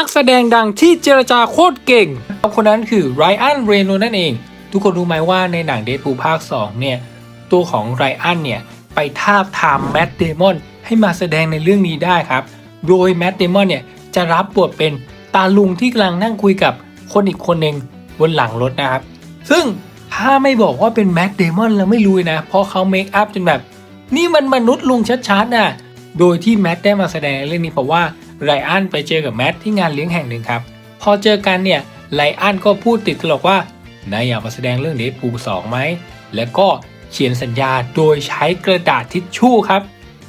นักแสดงดังที่เจรจาโคตรเก่ง คนนั้นคือไรอันเรโนนั่นเอง ทุกคนรู้ไหมว่าในหนังเด p พูภาค 2 เนี่ย ตัวของไรอันเนี่ย ไปทาบทามแม t เดมอนให้มาแสดงในเรื่องนี้ได้ครับ โดยแม t เดมอนเนี่ย จะรับบทเป็นตาลุงที่กำลังนั่งคุยกับคนอีกคนหนึ่งบนหลังรถนะครับ ซึ่งถ้าไม่บอกว่าเป็นแม t เดมอนเราไม่รู้นะ เพราะเขาเมคอัพจนแบบ นี่มันมนุษย์ลุงชัดๆน่ะโดยที่แมทได้มาแสดงในเรื่องนี้เพราะว่า ไรอันไปเจอกับแมทที่งานเลี้ยงแห่งหนึ่งครับ พอเจอกันเนี่ยไรอันก็พูดติดตลกว่านายอยากมาแสดงเรื่องเด p พูสองไหม แล้วก็เขียนสัญญาโดยใช้กระดาษทิชชู่ครับ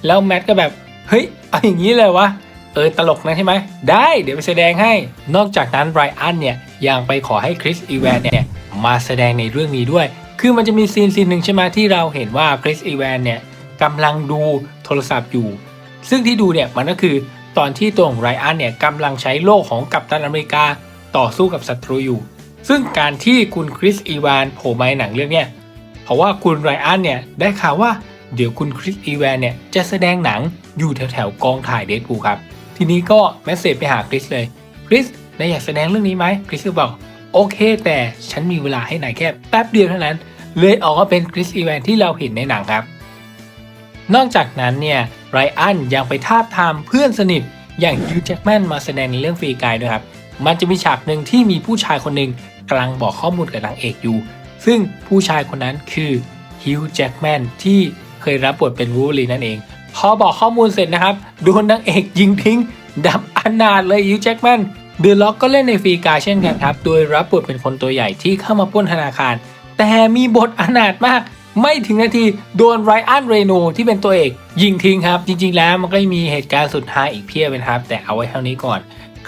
แล้วแมทก็แบบ เฮ้ย เอาอย่างนี้เลยวะ เออตลกนะใช่ไหม ได้เดี๋ยวไปแสดงให้ นอกจากนั้นไรอันเนี่ยยังไปขอให้คริสอีแวนเนี่ยมาแสดงในเรื่องนี้ด้วย คือมันจะมีซีนซีนหนึ่งใช่ไหมที่เราเห็นว่าคริสอีแวนเนี่ยกำลังดูโทรศัพท์อยู่ ซึ่งที่ดูเนี่ยมันก็คือ ตอนที่ตัวของไรอันเนี่ยกำลังใช้โล่ของกัปตันอเมริกาต่อสู้กับศัตรูอยู่ ซึ่งการที่คุณคริสอีวานโผล่มาในหนังเรื่องเนี้ยเพราะว่าคุณไรอันเนี่ยได้ข่าวว่าเดี๋ยวคุณคริสอีแวนเนี่ยจะแสดงหนังอยู่แถวๆกองถ่ายเดดพูครับ ทีนี้ก็แมสเซจไปหาคริสเลยคริสนายอยากแสดงเรื่องนี้ไหมคริสก็บอกโอเค แต่ฉันมีเวลาให้นายแค่แป๊บเดียวเท่านั้น เลยออกมาเป็นคริสอีแวนที่เราเห็นในหนังครับ นอกจากนั้นเนี่ย ไรอันยังไปทาบทามเพื่อนสนิท อย่างยูแจ็คแมนมาแสดงในเรื่องฟรีกายด้วยครับ มันจะมีฉากหนึ่งที่มีผู้ชายคนหนึ่งกำลังบอกข้อมูลกับนางเอกอยู่ ซึ่งผู้ชายคนนั้นคือฮิวแจ็คแมนที่เคยรับบทเป็นวูลีนั่นเอง พอบอกข้อมูลเสร็จนะครับ โดนนางเอกยิงทิ้ง ดับอนาถเลยฮิวแจ็คแมนเดอะล็อกก็เล่นในฟรีกายเช่นกันครับ โดยรับบทเป็นคนตัวใหญ่ที่เข้ามาป้นธนาคาร แต่มีบทอนาถมาก ไม่ถึงนาทีโดนไรอันเรโนที่เป็นตัวเอกยิงทิ้งครับ จริง ๆ แล้วมันก็มีเหตุการณ์สุดฮาอีกเพียบเลยนะครับ แต่เอาไว้เท่านี้ก่อน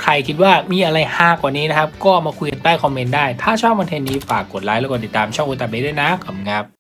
ใครคิดว่ามีอะไรฮากว่านี้นะครับ ก็มาคุยกันใต้คอมเมนต์ได้ ถ้าชอบคอนเทนต์นี้ฝากกดไลค์แล้วกดติดตามช่องอุตาเบด้วยนะขอบคุณครับ